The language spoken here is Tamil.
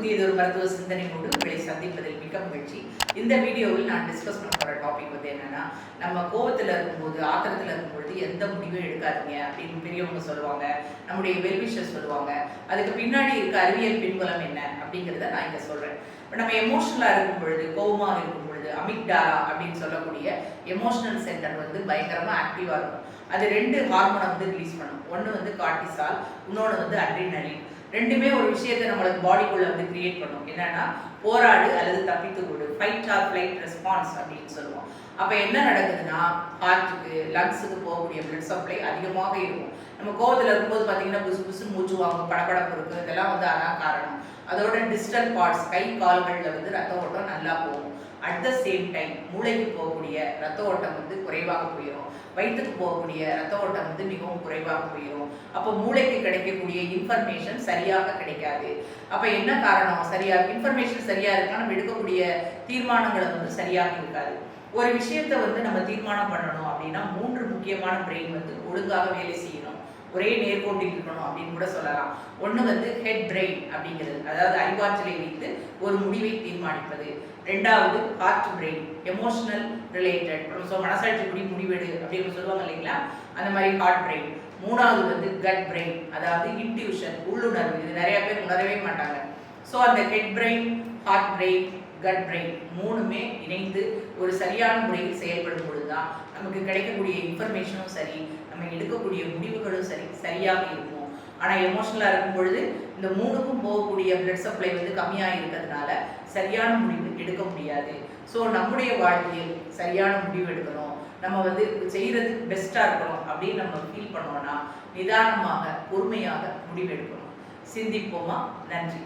புதியதொரு மருத்துவ சிந்தனையோடு உங்களை சந்திப்பதில் மிக்க மகிழ்ச்சி. இந்த வீடியோவில் நான் டிஸ்கஸ் பண்ண போகிற டாபிக் வந்து என்னன்னா நம்ம கோவத்தில் இருக்கும்போது ஆத்திரத்தில் இருக்கும்பொழுது எந்த முடிவும் எடுக்காதீங்க அப்படின்னு பெரியவங்க சொல்லுவாங்க. நம்முடைய வெல்விஷர் சொல்லுவாங்க. அதுக்கு பின்னாடி இருக்க அறிவியல் பின்புலம் என்ன அப்படிங்கிறத நான் இங்கே சொல்கிறேன் இப்போ நம்ம எமோஷனலாக இருக்கும் பொழுது கோவமாக இருக்கும் பொழுது அமிக்டாரா அப்படின்னு சொல்லக்கூடிய எமோஷனல் சென்டர் வந்து பயங்கரமாக ஆக்டிவாக இருக்கும். அது ரெண்டு ஹார்மோனை வந்து ரிலீஸ் பண்ணும். ஒன்று வந்து கார்டிசால் இன்னொன்று வந்து அட்ரினலின் ரெண்டுமே ஒரு விஷயத்தை நம்மளுக்கு பாடிக்குள்ள வந்து கிரியேட் பண்ணும். என்னன்னா போராடு அல்லது தப்பித்து கொடு. ஃபைட் ஆர் ஃபிளைட் ரெஸ்பான்ஸ் அப்படின்னு சொல்லுவோம். அப்போ என்ன நடக்குதுன்னா ஹார்ட்டுக்கு லங்ஸுக்கு போகக்கூடிய பிளட் சப்ளை அதிகமாக இருக்கும். நம்ம கோவத்தில் இருக்கும்போது பார்த்தீங்கன்னா புசு புசு மூச்சு வாங்கும் படப்படப்பு இருக்கு இதெல்லாம் வந்து அதான் காரணம். அதோட டிஸ்டல் பார்ட்ஸ் கை கால்களில் வந்து ரத்த ஓட்டம் நல்லா போகும். அட் த சேம் டைம் மூளைக்கு போகக்கூடிய ரத்த ஓட்டம் வந்து குறைவாக போயிடும் வயிற்றுக்கு போகக்கூடிய ரத்த ஓட்டம் வந்து மிகவும் குறைவாக போயிடும் அப்போ மூளைக்கு கிடைக்கக்கூடிய இன்ஃபர்மேஷன் சரியாக கிடைக்காது. அப்போ என்ன காரணம்? சரியா இன்ஃபர்மேஷன் சரியா இருக்கா? நம்ம எடுக்கக்கூடிய தீர்மானங்களை வந்து சரியாக இருக்காது. ஒரு விஷயத்தை வந்து நம்ம தீர்மானம் பண்ணணும் அப்படின்னா மூன்று முக்கியமான பிரெயின் வந்து ஒழுங்காக வேலை செய்யணும். ஒரே நேர்கோட்டில் இருக்கணும் அப்படின்னு கூட சொல்லலாம். ஒன்று வந்து ஹெட் பிரெயின் அப்படிங்கிறது. அதாவது அறிவாற்றலை வைத்து ஒரு முடிவை தீர்மானிப்பது. ரெண்டாவது heart brain emotional related so மனசாட்சிப்படி முடிவெடு அப்படின்னு சொல்லுவாங்க இல்லைங்களா? அந்த மாதிரி ஹார்ட் பிரெயின் மூணாவது வந்து கட் பிரெயின் அதாவது இன்ட்யூஷன் உள்ளுணர்வு. இது நிறைய பேர் உணரவே மாட்டாங்க. ஸோ அந்த head brain heart brain gut brain மூணுமே இணைந்து ஒரு சரியான முறையில் செயல்படும் பொழுது தான் நமக்கு கிடைக்கக்கூடிய இன்ஃபர்மேஷனும் சரி நம்ம எடுக்கக்கூடிய முடிவுகளும் சரி சரியாக இருக்கும். ஆனால் எமோஷனலாக இருக்கும் பொழுது இந்த மூணுக்கும் போகக்கூடிய பிளட் சப்ளை வந்து கம்மியாக இருக்கிறதுனால சரியான முடிவு எடுக்க முடியாது. ஸோ நம்முடைய வாழ்க்கையில் சரியான முடிவு எடுக்கணும். நம்ம வந்து செய்கிறது பெஸ்ட்டாக இருக்கணும் அப்படின்னு நம்ம ஃபீல் பண்ணோம்னா நிதானமாக பொறுமையாக முடிவெடுக்கணும் சிந்திப்போமா? நன்றி.